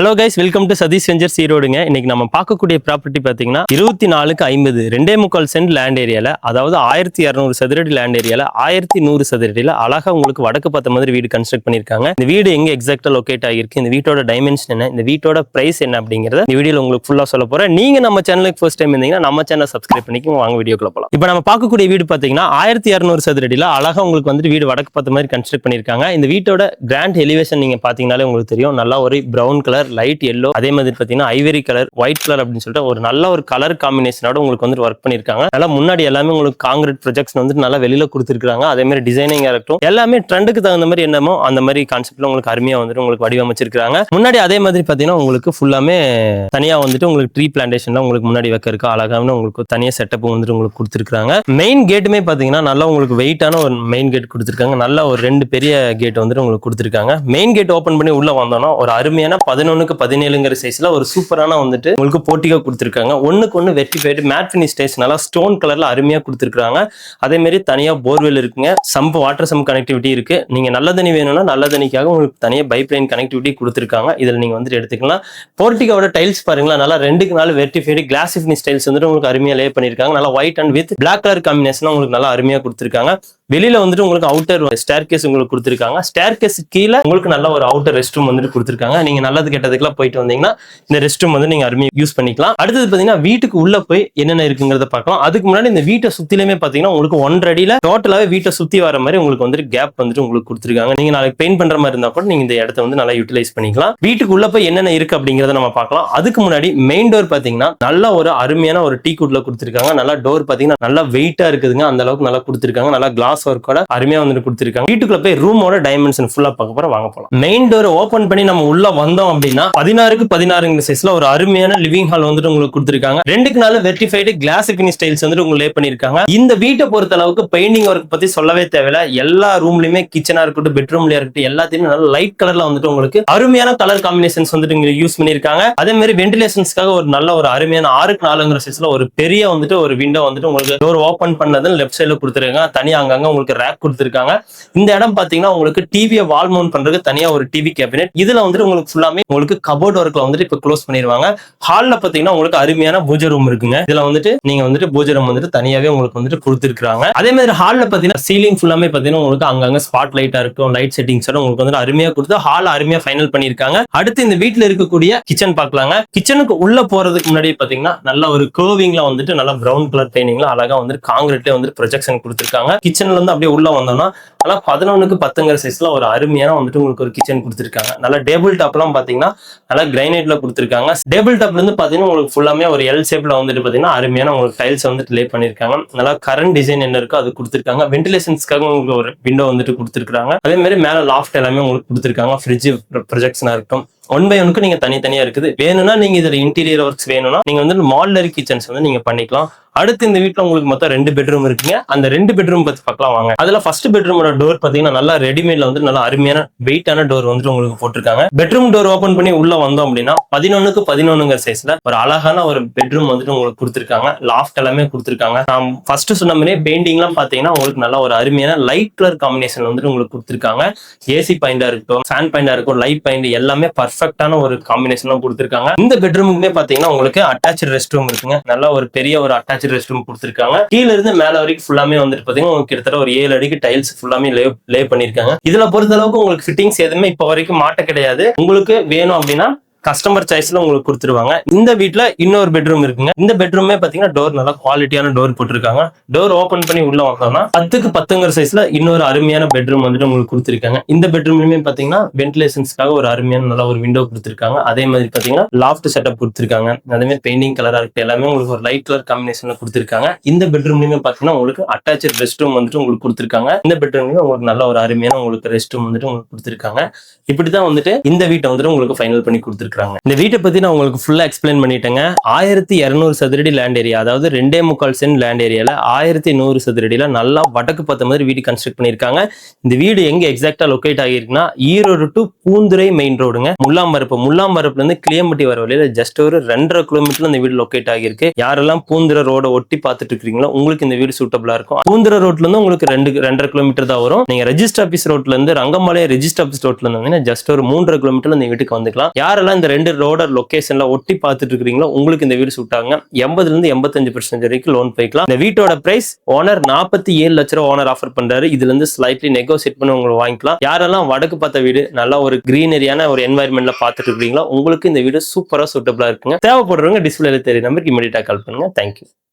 Hello guys welcome to Sathish ventures ஈரோடுங்க இன்னைக்கு நம்ம பார்க்கக்கூடிய ப்ராப்பர்ட்டி பார்த்தீங்கன்னா இருபத்தி நாலுக்கு ஐம்பது ரெண்டே முக்கால் சென்ட் லேண்ட் ஏரியால அதாவது ஆயிரத்தி இரநூறு சதுரடி லேண்ட் ஏரியால ஆயிரத்தி நூறு சதுரடியில் அழகா உங்களுக்கு வடக்கு பார்த்த மாதிரி வீடு கன்ஸ்ட்ரக்ட் பண்ணியிருக்காங்க. இந்த வீடு எங்கே எக்ஸாக்டாக லொக்கேட் ஆகிருக்கு இந்த வீட்டோட டைமென்ஷன் என்ன இந்த வீட்டோட பிரைஸ் என்ன அப்படிங்கிறத இந்த வீடியோல உங்களுக்கு ஃபுல்லாக சொல்ல போகிறேன் நீங்க நம்ம சேனலுக்கு ஃபர்ஸ்ட் டைம் இருந்தீங்கன்னா நம்ம சேனல் சப்ஸ்கிரைப் பண்ணிக்கோங்க. வாங்க வீடியோக்குள்ள போகலாம் இப்போ நம்ம பார்க்கக்கூடிய வீடு பார்த்தீங்கன்னா ஆயிரத்தி இரநூறு சதுரடியில் அழகா உங்களுக்கு வந்துட்டு வீடு வடக்கு பார்த்த மாதிரி கன்ஸ்ட்ரக்ட் பண்ணியிருக்காங்க. இந்த வீட்டோட கிராண்ட் எலிவேஷன் நீங்கள் பார்த்தீங்கனாலே உங்களுக்கு தெரியும். நல்லா ஒரு ப்ரௌன் கலர் லைட் எல்லோ அதே மாதிரி பாத்தீங்கன்னா ஐவரி கலர் ஒயிட் கலர் அப்படின்னு சொல்லிட்டு ஒரு நல்ல ஒரு கலர் காம்பினேஷனோட உங்களுக்கு வந்து ஒர்க் பண்ணிருக்காங்க நல்லா முன்னாடி எல்லாமே உங்களுக்கு காங்கிரீட் ப்ரொஜெக்ட்ஸ் வந்து நல்லா வெளியில கொடுத்துருக்காங்க அதே மாதிரி டிசைனிங் இருக்கட்டும் எல்லாமே ட்ரெண்டுக்கு தகுந்த மாதிரி என்னமோ அந்த மாதிரி கான்செப்ட்ல உங்களுக்கு அருமையா வந்துட்டு உங்களுக்கு வடிவமைச்சிருக்காங்க முன்னாடி அதே மாதிரி பாத்தீங்கன்னா உங்களுக்கு ஃபுல்லாமே தனியா வந்துட்டு உங்களுக்கு ட்ரீ பிளான்டேஷன்ல உங்களுக்கு முன்னாடி வைக்க இருக்கு அழகான உங்களுக்கு தனியா செட்டப் வந்துட்டு உங்களுக்கு கொடுத்துருக்காங்க மெயின் கேட்டுமே பாத்தீங்கன்னா நல்லா உங்களுக்கு வெயிட்டான ஒரு மெயின் கேட் கொடுத்துருக்காங்க. நல்லா ஒரு ரெண்டு பெரிய கேட் வந்துட்டு உங்களுக்கு கொடுத்துருக்காங்க. மெயின் கேட் ஓப்பன் பண்ணி உள்ள வந்தோம்னா ஒரு அருமையான பதினொன்று பதினொன்றுக்கு பதினேழுங்கிற சைஸ்ல ஒரு சூப்பரான வந்துட்டு உங்களுக்கு போட்டிகா கொடுத்துருக்காங்க. ஒண்ணுக்கு ஒன்று வெட்டி போயிட்டு மேட் ஃபினிஷ் டைஸ் நல்லா ஸ்டோன் கலர்ல அருமையா கொடுத்துருக்காங்க அதே மாதிரி தனியா போர்வெல் இருக்குங்க. சம்ப் வாட்டர் சம்ப் கனெக்டிவிட்டி இருக்கு. நீங்க நல்ல தண்ணி வேணும்னா நல்ல தண்ணிக்காக உங்களுக்கு தனியா பைப் லைன் கனெக்டிவிட்டி கொடுத்துருக்காங்க. இதுல நீங்க வந்துட்டு எடுத்துக்கலாம். போர்ட்டிகாவோட டைல்ஸ் பாருங்களா நல்லா ரெண்டுக்கு நாள் வெர்டிஃபைடு கிளாஸ் ஃபினிஷ் டைல்ஸ் வந்துட்டு உங்களுக்கு அருமையாக லே பண்ணியிருக்காங்க. நல்லா white and with black colour காம்பினேஷனாக உங்களுக்கு நல்லா அருமையா கொடுத்துருக்காங்க. வெளியில வந்துட்டு உங்களுக்கு அவுட்டர் ஸ்டேர் கேஸ் உங்களுக்கு கொடுத்துருக்காங்க. ஸ்டேர் கேஸ் கீழே உங்களுக்கு நல்ல ஒரு அவுட்டர் ரெஸ்ட் ரூம் வந்துட்டு கொடுத்துருக்காங்க. நீங்க நல்லது கெட்டதுக்கெல்லாம் போயிட்டு வந்தீங்கன்னா இந்த ரெஸ்ட் ரூம் வந்து நீங்க அருமையாக யூஸ் பண்ணிக்கலாம். அடுத்தது பாத்தீங்கன்னா வீட்டுக்கு உள்ள போய் என்னென்ன இருக்குங்கிறத பார்க்கலாம். அதுக்கு முன்னாடி இந்த வீட்டை சுத்திலுமே பாத்தீங்கன்னா உங்களுக்கு ஒன்றரை அடியில டோட்டலாவே வீட்டை சுத்தி வர மாதிரி உங்களுக்கு வந்துட்டு கேப் வந்துட்டு உங்களுக்கு கொடுத்துருக்காங்க. நீங்க நாளைக்கு பெயிண்ட் பண்ற மாதிரி இருந்தா கூட நீங்க இந்த இடத்த வந்து நல்லா யூட்டிலைஸ் பண்ணிக்கலாம். வீட்டுக்கு உள்ள போய் என்னென்ன இருக்கு அப்படிங்கறத நம்ம பார்க்கலாம். அதுக்கு முன்னாடி மெயின் டோர் பாத்தீங்கன்னா நல்ல ஒரு அருமையான ஒரு டீ குட்ல கொடுத்துருக்காங்க. நல்லா டோர் பாத்தீங்கன்னா நல்லா வெயிட்டா இருக்குதுங்க. அந்த அளவுக்கு நல்லா கொடுத்துருக்காங்க. நல்லா கிளாஸ் ஒர்க்கோட அருமையா வந்துட்டு கொடுத்துருக்காங்க. வீட்டுக்குள்ள போய் ரூமோட டைமென்ஷன் ஃபுல்லா பார்க்க போற வாங்க போலாம். மெயின் டோர் ஓபன் பண்ணி நம்ம உள்ள வந்தோம் அப்படின்னா பதினாறுக்கு பதினாறுங்கிற சைஸ்ல ஒரு அருமையான லிவிங் ஹால் வந்துட்டு உங்களுக்கு கொடுத்துருக்காங்க. ரெண்டுக்கு நாலு வெர்டிஃபைடு கிளாஸ் பினி ஸ்டைல்ஸ் வந்துட்டு உங்களுக்கு லே பண்ணிருக்காங்க இந்த வீட்டை பொறுத்த அளவுக்கு பெயிண்டிங் ஒர்க் பத்தி சொல்லவே தேவையில்ல. எல்லா ரூம்லயுமே கிச்சனா இருக்கட்டும் பெட்ரூம்லயா இருக்கட்டும் எல்லாத்தையுமே நல்ல லைட் கலர்ல வந்துட்டு உங்களுக்கு அருமையான கலர் காம்பினேஷன்ஸ் வந்துட்டு இங்க யூஸ் பண்ணிருக்காங்க அதே மாதிரி வென்டிலேஷன்ஸ்க்காக ஒரு நல்ல ஒரு அருமையான ஆறுக்கு நாலுங்கிற சைஸ்ல ஒரு பெரிய வந்துட்டு ஒரு விண்டோ வந்துட்டு உங்களுக்கு டோர் ஓபன் பண்ணதுன்னு லெஃப்ட் சைடுல கொடுத்துருக்காங்க. தனியாக அங்கங்க உங்களுக்கு ரேக் கொடுத்துருக்காங்க. இந்த இடம் பாத்தீங்கன்னா உங்களுக்கு டிவியை வால் மவுண்ட் பண்றதுக்கு தனியா ஒரு டிவி கேபினெட் இதுல வந்துட்டு உங்களுக்கு ஃபுல்லாமே உங்களுக்கு கபோர்ட் ஒர்க்ல வந்துட்டு இப்ப க்ளோஸ் பண்ணிடுவாங்க ஹால்ல பாத்தீங்கன்னா உங்களுக்கு அருமையான பூஜை ரூம் இருக்குங்க. இதுல வந்துட்டு நீங்க வந்துட்டு பூஜை ரூம் வந்துட்டு தனியாவே உங்களுக்கு வந்துட்டு கொடுத்துருக்காங்க அதே மாதிரி ஹால்ல பாத்தீங்கன்னா சீலிங் ஃபுல்லாமே பாத்தீங்கன்னா உங்களுக்கு அங்கங்க ஸ்பாட் லைட்டா இருக்கும் லைட் செட்டிங்ஸோட உங்களுக்கு வந்து அருமையா கொடுத்து ஹால் அருமையா ஃபைனல் பண்ணிருக்காங்க. அடுத்து இந்த வீட்டில் இருக்கக்கூடிய கிச்சன் பார்க்கலாங்க கிச்சனுக்கு உள்ள போறதுக்கு முன்னாடி பாத்தீங்கன்னா நல்ல ஒரு கோவிங்ல வந்துட்டு நல்ல பிரவுன் கலர் பெயிண்டிங்ல அழகா வந்துட்டு காங்கிரீட்ல வந்து ப்ரொஜெக்ஷன் கொடுத்துருக்காங்க. கிச்சன்ல இருந்து அப்படியே உள்ள வந்தோம்னா நல்லா பதினொன்னுக்கு பத்துங்கிற சைஸ்ல ஒரு அருமையான வந்துட்டு உங்களுக்கு ஒரு கிச்சன் கொடுத்துருக்காங்க. நல்லா டேபிள் டாப்லாம் பாத்தீங்கன்னா நல்லா கிரைனைட்ல கொடுத்துருக்காங்க. டேபிள் டாப்ல இருந்து பாத்தீங்கன்னா உங்களுக்கு ஃபுல்லாமே ஒரு எல் ஷேப்ல வந்துட்டு பாத்தீங்கன்னா அருமையான உங்களுக்கு டைல்ஸ் வந்துட்டு லே பண்ணிருக்காங்க. நல்லா கரண்ட் டிசைன் என்ன இருக்கோ அது கொடுத்துருக்காங்க. வென்டிலேஷன்ஸ்க்காக உங்களுக்கு ஒரு விண்டோ வந்துட்டு கொடுத்துருக்காங்க அதே மாதிரி மேல லாஃப்ட் எல்லாமே உங்களுக்கு கொடுத்துருக்காங்க. ஃப்ரிட்ஜ் ப்ரொஜெக்ஷனா இருக்கட்டும். ஒன் பை ஒனுக்கு நீங்க தனித்தனியா இருக்குது. வேணும்னா நீங்க இதுல இன்டீரியர் ஒர்க்ஸ் வேணும்னா நீங்க வந்து மாடலரி கிச்சன்ஸ் வந்து நீங்க பண்ணிக்கலாம். அடுத்து இந்த வீட்ல உங்களுக்கு மொத்தம் ரெண்டு பெட்ரூம் இருக்குங்க. அந்த ரெண்டு பெட்ரூம் பத்தி பார்க்கலாம் வாங்க. அதுல ஃபர்ஸ்ட் பெட்ரூமோட டோர் பாத்தீங்கன்னா நல்லா ரெடிமேட்ல வந்து நல்லா அருமையான வெயிட்டான டோர் வந்துட்டு உங்களுக்கு போட்டிருக்காங்க. பெட்ரூம் டோர் ஓபன் பண்ணி உள்ள வந்தோம் அப்படின்னா பதினொன்னுக்கு பதினொன்னுங்க சைஸ்ல ஒரு அழகான ஒரு பெட்ரூம் வந்துட்டு உங்களுக்கு கொடுத்துருக்காங்க. லாஃப்ட் எல்லாமே கொடுத்துருக்காங்க. நான் ஃபர்ஸ்ட் சொன்ன மாதிரியே பெயிண்டிங்லாம் பாத்தீங்கன்னா உங்களுக்கு நல்ல ஒரு அருமையான லைட் கலர் காம்பினேஷன் வந்துட்டு உங்களுக்கு கொடுத்துருக்காங்க. ஏசி பாயிண்டா இருக்கட்டும் ஃபேன் பாயிண்டா இருக்கட்டும் லைட் பாயிண்ட் எல்லாமே பெர்ஃபெக்டான ஒரு காம்பினேஷன் கொடுத்துருக்காங்க. இந்த பெட்ரூமுக்குமே பாத்தீங்கன்னா உங்களுக்கு அட்டாச் ரெஸ்ட் ரூம் இருக்குங்க. நல்லா ஒரு பெரிய ஒரு அட்டாச் ரெஸ்ட் ரூம் கொடுத்துருக்காங்க. கீழ இருந்து மேல வரைக்கும் ஃபுல்லாமே வந்துட்டு பாத்தீங்கன்னா உங்களுக்கு கிட்டத்தட்ட ஒரு ஏழு அடிக்கு டைல்ஸ் ஃபுல்லாமே லே லே பண்ணிருக்காங்க இதுல பொறுத்த அளவுக்கு உங்களுக்கு ஃபிட்டிங்ஸ் எதுவுமே இப்போ வரைக்கும் மாட்ட கிடையாது. உங்களுக்கு வேணும் அப்படின்னா கஸ்டமர் சாய்ஸ்ல உங்களுக்கு கொடுத்துருவாங்க. இந்த வீட்ல இன்னொரு பெட்ரூம் இருக்குங்க. இந்த பெட்ரூமே பாத்தீங்கன்னா டோர் நல்லா குவாலிட்டியான டோர் போட்டிருக்காங்க. டோர் ஓபன் பண்ணி உள்ள வந்தோம்னா பத்துக்கு பத்துங்கிற சைஸ்ல இன்னொரு அருமையான பெட்ரூம் வந்துட்டு உங்களுக்கு கொடுத்துருக்காங்க. இந்த பெட்ரூம்லயுமே பாத்தீங்கன்னா வென்டிலேஷன்ஸ்க்காக ஒரு அருமையான நல்ல ஒரு விண்டோ கொடுத்துருக்காங்க. அதே மாதிரி பாத்தீங்கன்னா லாஃப்ட் செட்டப் கொடுத்துருக்காங்க. அதே மாதிரி பெயிண்டிங் கலரா இருக்கு எல்லாமே உங்களுக்கு ஒரு லைட் கலர் காம்பினேஷன்ல கொடுத்துருக்காங்க. இந்த பெட்ரூம்லயுமே பாத்தீங்கன்னா உங்களுக்கு அட்டாச் ரெஸ்ட் ரூம் வந்துட்டு உங்களுக்கு கொடுத்துருக்காங்க. இந்த பெட்ரூம்லயும் உங்களுக்கு நல்ல ஒரு அருமையான உங்களுக்கு ரெஸ்ட் ரூம் வந்துட்டு உங்களுக்கு கொடுத்துருக்காங்க. இப்படிதான் வந்துட்டு இந்த வீட்டை வந்துட்டு உங்களுக்கு ஃபைனல் பண்ணி கொடுத்துருக்காங்க. இந்த வீட்டை பத்தி நான் உங்களுக்கு ஃபுல்லா எக்ஸ்பிளைன் பண்ணிட்டேங்க. ஆயிரத்தி இரநூறு சதுரடி லேண்ட் ஏரியா அதாவது ரெண்டே முக்கால் சென்ட் லேண்ட் ஏரியால ஆயிரத்தி நூறு சதுரடியில நல்லா வடக்கு பார்த்த மாதிரி வீடு கன்ஸ்ட்ரக்ட் பண்ணிருக்காங்க இந்த வீடு எங்க எக்ஸாக்டா லொக்கேட் ஆகிருக்குன்னா ஈரோடு டு பூந்துரை மெயின் ரோடுங்க முல்லாம்பரப்பு முல்லாம்பரப்புல இருந்து கிளியம்பட்டி வர வழியில ஜஸ்ட் ஒரு ரெண்டரை கிலோமீட்டர்ல இந்த வீடு லொகேட் ஆகிருக்கு யாரெல்லாம் பூந்துரை ரோட ஒட்டி பார்த்துட்டு இருக்கீங்களோ உங்களுக்கு இந்த வீடு சூட்டபிளா இருக்கும். பூந்துரை ரோட்ல இருந்து உங்களுக்கு ரெண்டு ரெண்டரை கிலோமீட்டர் தான் வரும். நீங்க ரெஜிஸ்டர் ஆஃபீஸ் ரோட்ல இருந்து ரங்கம்பாளையம் ரெஜிஸ்டர் ஆஃபீஸ் ரோட்ல இருந்து ஜஸ்ட் ஒரு மூன்றரை கிலோமீட்டர்ல இந்த வீட்டுக்கு வந்துக்கலாம். யாரெல்லாம் அந்த ரெண்டு ரோட லொக்கேஷன்ல ஒட்டி பார்த்துட்டு இருக்கீங்களோ உங்களுக்கு இந்த வீடு சுட்டாங்க எண்பதுல இருந்து எண்பத்தஞ்சு பெர்சன்ட் வரைக்கும் லோன் போய்க்கலாம். இந்த வீட்டோட பிரைஸ் ஓனர் நாற்பத்தி ஏழு லட்ச ரூபா ஓனர் ஆஃபர் பண்றாரு. இதுல இருந்து ஸ்லைட்லி நெகோசியேட் பண்ணி உங்களுக்கு வாங்கிக்கலாம். யாரெல்லாம் வடக்கு பார்த்த வீடு நல்லா ஒரு கிரீனரியான ஒரு என்வாயன்மெண்ட்ல பார்த்துட்டு இருக்கிறீங்களா உங்களுக்கு இந்த வீடு சூப்பரா சூட்டபிளா இருக்குங்க. தேவைப்படுறவங்க டிஸ்பிளேல தெரிய நம்பருக்கு இமீடியட்டா கால் பண்ணுங்க. தேங்க்யூ